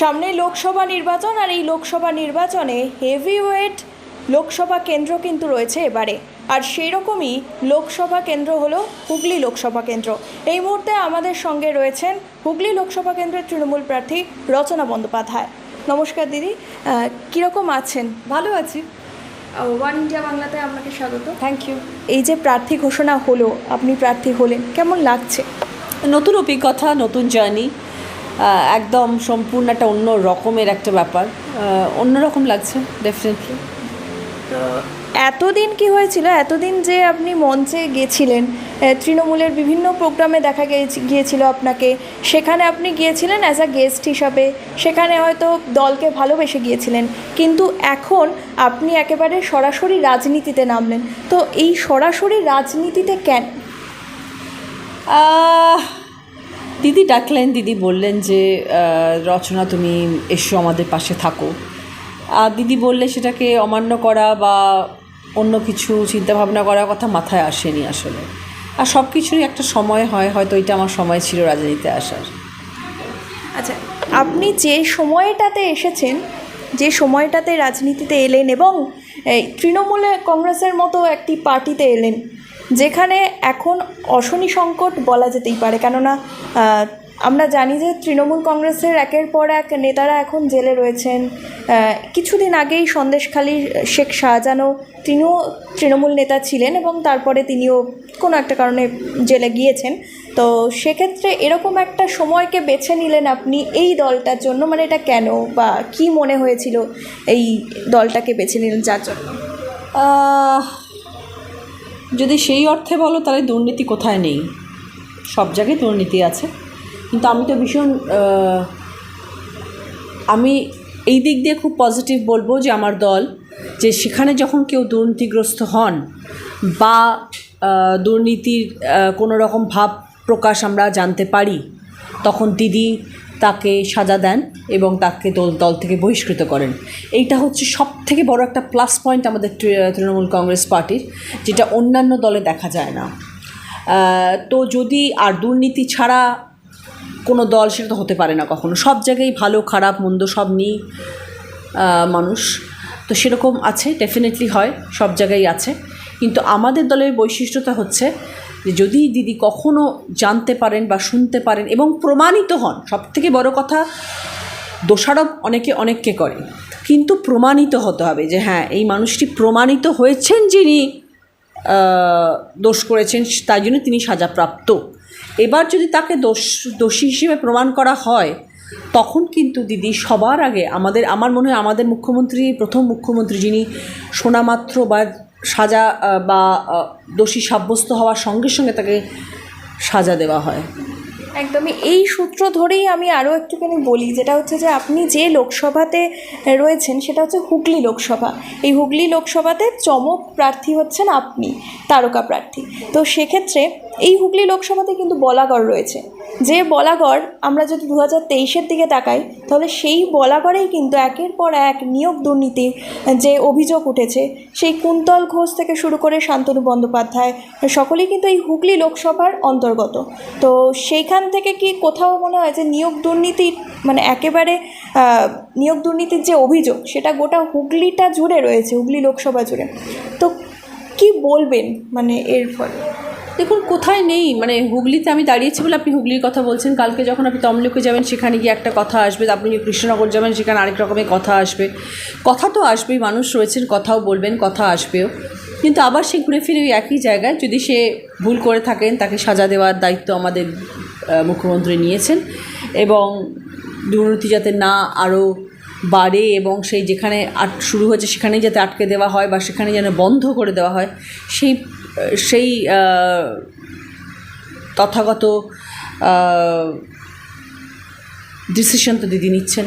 সামনে লোকসভা নির্বাচন আর এই লোকসভা নির্বাচনে হেভি ওয়েট লোকসভা কেন্দ্র কিন্তু রয়েছে এবারে। আর সেই রকমই লোকসভা কেন্দ্র হলো হুগলি লোকসভা কেন্দ্র। এই মুহূর্তে আমাদের সঙ্গে রয়েছেন হুগলি লোকসভা কেন্দ্রের তৃণমূল প্রার্থী রচনা বন্দ্যোপাধ্যায়। নমস্কার দিদি কীরকম আছেন? ভালো আছি। ওয়ান ইন্ডিয়া বাংলাতে আপনাকে স্বাগত। থ্যাংক ইউ এই যে প্রার্থী ঘোষণা হলো আপনি প্রার্থী হলেন কেমন লাগছে? নতুন অভিজ্ঞতা নতুন জার্নি একদম সম্পূর্ণ একটা অন্য রকমের একটা ব্যাপার। অন্যরকম লাগছে ডেফিনেটলি তো এতদিন কি হয়েছিল? এতদিন যে আপনি মঞ্চে গেছিলেন তৃণমূলের বিভিন্ন প্রোগ্রামে দেখা গিয়েছি- গিয়েছিল আপনাকে। সেখানে আপনি গিয়েছিলেন অ্যাজ আ গেস্ট হিসাবে সেখানে হয়তো দলকে ভালোবেসে গিয়েছিলেন। কিন্তু এখন আপনি একেবারে সরাসরি রাজনীতিতে নামলেন। তো এই সরাসরি রাজনীতিতে কেন? দিদি ডাকলেন, দিদি বললেন যে রচনা তুমি এসো আমাদের পাশে থাকো। আর দিদি বললে সেটাকে অমান্য করা বা অন্য কিছু চিন্তাভাবনা করার কথা মাথায় আসেনি আসলে। আর সব কিছুরই একটা সময় হয়, হয়তো এটা আমার সময় ছিল রাজনীতিতে আসার। আচ্ছা আপনি যে সময়টাতে এসেছেন, যে সময়টাতে রাজনীতিতে এলেন এবং তৃণমূলে কংগ্রেসের মতো একটি পার্টিতে এলেন যেখানে এখন অশনি সংকট বলা যেতেই পারে। কেননা আমরা জানি যে তৃণমূল কংগ্রেসের একের পর এক নেতারা এখন জেলে রয়েছেন। কিছুদিন আগেই সন্দেশখালীর শেখ শাহজাহানও তিনিও তৃণমূল নেতা ছিলেন এবং তারপরে তিনিও কোনো একটা কারণে জেলে গিয়েছেন। তো সেক্ষেত্রে এরকম একটা সময়কে বেছে নিলেন আপনি এই দলটার জন্য মানে এটা কেন বা কি মনে হয়েছিল এই দলটাকে বেছে নিলেন যার জন্য? যদি সেই অর্থে বলো, তাহলে দুর্নীতি কোথায় নেই? সব জায়গায় দুর্নীতি আছে। কিন্তু আমি তো ভীষণ আমি এই দিক দিয়ে খুব পজিটিভ বলব যে আমার দল, যে সেখানে যখন কেউ দুর্নীতিগ্রস্ত হন বা দুর্নীতির কোনো রকম ভাব প্রকাশ আমরা জানতে পারি, তখন দিদি তাকে সাজা দেন এবং তাকে দল দল থেকে বহিষ্কৃত করেন। এইটা হচ্ছে সব থেকে বড় একটা প্লাস পয়েন্ট আমাদের তৃণমূল কংগ্রেস পার্টির, যেটা অন্যান্য দলে দেখা যায় না। তো যদি আর দুর্নীতি ছাড়া কোনো দল, সেটা তো হতে পারে না কখনো। সব জায়গায় ভালো, খারাপ, মন্দ সব নিয়ে মানুষ। তো সেরকম আছে ডেফিনেটলি হয়, সব জায়গায় আছে। কিন্তু আমাদের দলের বৈশিষ্ট্যতা হচ্ছে যে যদি দিদি কখনো জানতে পারেন বা শুনতে পারেন এবং প্রমাণিত হন সব থেকে বড় কথা, দোষারোপ অনেকে অনেককে করে। কিন্তু প্রমাণিত হতে হবে যে হ্যাঁ এই মানুষটি প্রমাণিত হয়েছেন যিনি দোষ করেছেন, তাই জন্য তিনি সাজাপ্রাপ্ত। এবার যদি তাকে দোষ, দোষী হিসেবে প্রমাণ করা হয়, তখন কিন্তু দিদি সবার আগে আমাদের, আমার মনে হয় আমাদের মুখ্যমন্ত্রী, প্রথম মুখ্যমন্ত্রী যিনি শোনামাত্র বা সাজা বা দোষী সাব্যস্ত হওয়ার সঙ্গে সঙ্গে তাকে সাজা দেওয়া হয়। একদমই। এই সূত্র ধরেই আমি আরও একটুখানি বলি, যেটা হচ্ছে যে আপনি যে লোকসভাতে রয়েছেন, সেটা হচ্ছে হুগলি লোকসভা। এই হুগলি লোকসভাতে চমক প্রার্থী হচ্ছেন আপনি, তারকা প্রার্থী। তো সেক্ষেত্রে এই হুগলি লোকসভাতে কিন্তু বলাগড় রয়েছে। যে বলাগড় আমরা যদি দু হাজার তেইশের দিকে তাকাই, তাহলে সেই বলাগড়েই কিন্তু একের পর এক নিয়োগ দুর্নীতির যে অভিযোগ উঠেছে, সেই কুন্তল ঘোষ থেকে শুরু করে শান্তনু বন্দ্যোপাধ্যায়, সকলেই কিন্তু এই হুগলি লোকসভার অন্তর্গত। তো সেইখান থেকে কি কোথাও মনে হয় যে নিয়োগ দুর্নীতির মানে একেবারে নিয়োগ দুর্নীতির যে অভিযোগ, সেটা গোটা হুগলিটা জুড়ে রয়েছে, হুগলি লোকসভা জুড়ে? তো কি বলবেন মানে এর ফলে? দেখুন, কোথায় নেই? মানে হুগলিতে আমি দাঁড়িয়েছি বলে আপনি হুগলির কথা বলছেন। কালকে যখন আপনি তমলুকে যাবেন, সেখানে গিয়ে একটা কথা আসবে। আপনি কৃষ্ণনগর যাবেন, সেখানে আরেক রকমের কথা আসবে। কথা তো আসবেই, মানুষ রয়েছেন, কথাও বলবেন, কথা আসবেও। কিন্তু আবার সে ঘুরে ফিরে একই জায়গায়, যদি সে ভুল করে থাকেন, তাকে সাজা দেওয়ার দায়িত্ব আমাদের মুখ্যমন্ত্রী নিয়েছেন। এবং দুর্নীতি যাতে না আরও বাড়ে এবং সেই যেখানে আট, শুরু হয়েছে, সেখানেই যাতে আটকে দেওয়া হয় বা সেখানে যেন বন্ধ করে দেওয়া হয়, সেই সেই তথাগত ডিসিশন তো দিদি নিচ্ছেন।